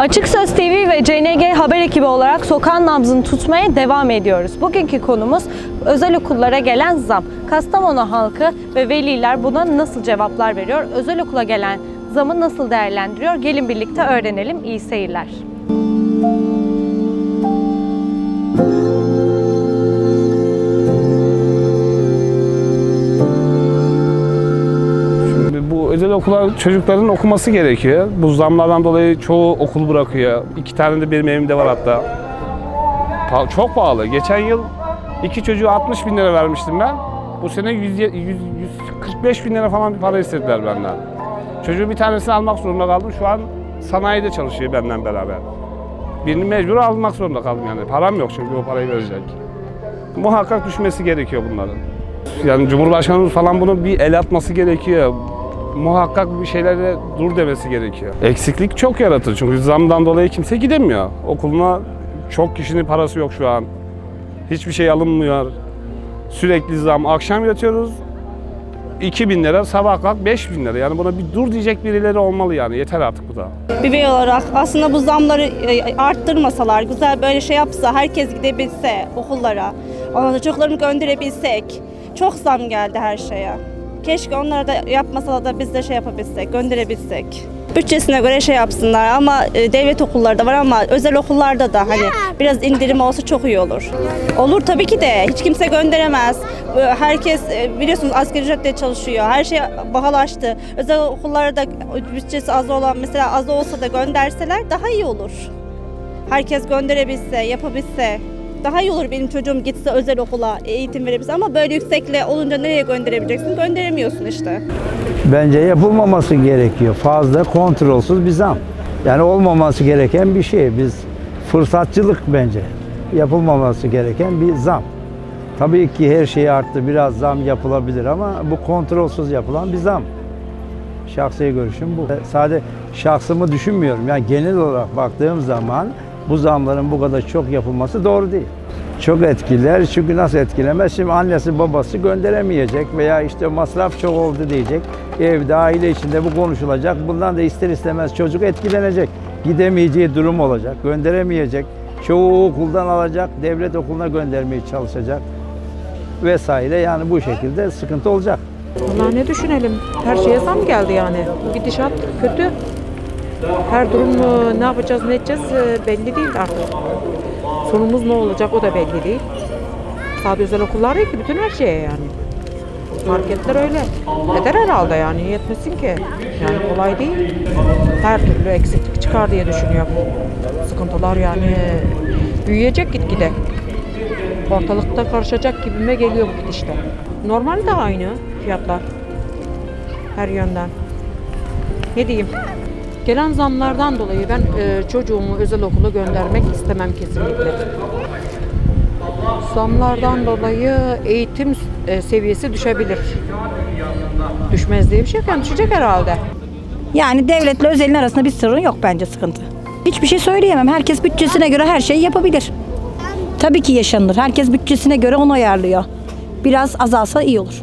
Açık Söz TV ve CNG haber ekibi olarak sokağın nabzını tutmaya devam ediyoruz. Bugünkü konumuz özel okullara gelen zam. Kastamonu halkı ve veliler buna nasıl cevaplar veriyor? Özel okula gelen zamı nasıl değerlendiriyor? Gelin birlikte öğrenelim. İyi seyirler. Şimdi özel okullar çocukların okuması gerekiyor. Bu zamlardan dolayı çoğu okul bırakıyor. İki tane de benim evimde var hatta. Pa- çok pahalı. Geçen yıl iki çocuğu 60 bin lira vermiştim ben. Bu sene 100, 100, 145 bin lira falan bir para istediler benden. Çocuğu bir tanesini almak zorunda kaldım. Şu an sanayide çalışıyor benden beraber. Birini mecbur almak zorunda kaldım yani. Param yok çünkü o parayı verecek. Muhakkak düşmesi gerekiyor bunların. Yani Cumhurbaşkanımız falan bunu bir el atması gerekiyor. Muhakkak bir şeylere dur demesi gerekiyor. Eksiklik çok yaratır çünkü zamdan dolayı kimse gidemiyor. Okuluna çok kişinin parası yok şu an. Hiçbir şey alınmıyor. Sürekli zam. Akşam yatıyoruz 2000 lira, sabah kalk 5000 lira. Yani buna bir dur diyecek birileri olmalı yani. Yeter artık bu da. bir bey olarak aslında bu zamları e, arttırmasalar, güzel böyle şey yapsa, herkes gidebilse okullara, sonra çocuklarını gönderebilsek. Çok zam geldi her şeye. Keşke onlara da yapmasalar da biz de şey yapabilsek, gönderebilsek. Bütçesine göre şey yapsınlar ama e, devlet okulları da var ama özel okullarda da hani biraz indirim olsa çok iyi olur. Olur tabii ki de hiç kimse gönderemez. E, Herkes e, biliyorsunuz asgari ücretle çalışıyor. Her şey pahalaştı. Özel okullarda bütçesi az olan mesela az olsa da gönderseler daha iyi olur. Herkes gönderebilse, yapabilse daha iyi olur benim çocuğum gitse özel okula eğitim verebilse ama böyle yüksekle olunca nereye gönderebileceksin? Gönderemiyorsun işte. Bence yapılmaması gerekiyor. Fazla kontrolsüz bir zam. Yani olmaması gereken bir şey. Biz fırsatçılık bence. Yapılmaması gereken bir zam. Tabii ki her şey arttı. Biraz zam yapılabilir ama bu kontrolsüz yapılan bir zam. Şahsi görüşüm bu. Sadece şahsımı düşünmüyorum. Yani genel olarak baktığım zaman bu zamların bu kadar çok yapılması doğru değil. Çok etkiler çünkü nasıl etkilemez? Şimdi annesi babası gönderemeyecek veya işte masraf çok oldu diyecek. Evde aile içinde bu konuşulacak. Bundan da ister istemez çocuk etkilenecek. Gidemeyeceği durum olacak. Gönderemeyecek. Çoğu okuldan alacak. Devlet okuluna göndermeye çalışacak. Vesaire yani bu şekilde sıkıntı olacak. Vallahi ne düşünelim? Her şeye zam geldi yani. Gidişat kötü. Her durum e, ne yapacağız, ne edeceğiz e, belli değil artık. Sonumuz ne olacak o da belli değil. Sadece özel okullar değil ki bütün her şeye yani. Marketler öyle. Eder herhalde yani yetmesin ki. Yani kolay değil. Her türlü eksiklik çıkar diye düşünüyorum. Sıkıntılar yani büyüyecek gitgide. Ortalıkta karışacak gibime geliyor bu gidişte. Normalde aynı fiyatlar. Her yönden. Ne diyeyim? Gelen zamlardan dolayı ben e, çocuğumu özel okula göndermek istemem kesinlikle. Zamlardan dolayı eğitim e, seviyesi düşebilir. Düşmez diye bir şey yok. Yani düşecek herhalde. Yani devletle özelin arasında bir sorun yok bence sıkıntı. Hiçbir şey söyleyemem. Herkes bütçesine göre her şeyi yapabilir. Tabii ki yaşanır. Herkes bütçesine göre onu ayarlıyor. Biraz azalsa iyi olur.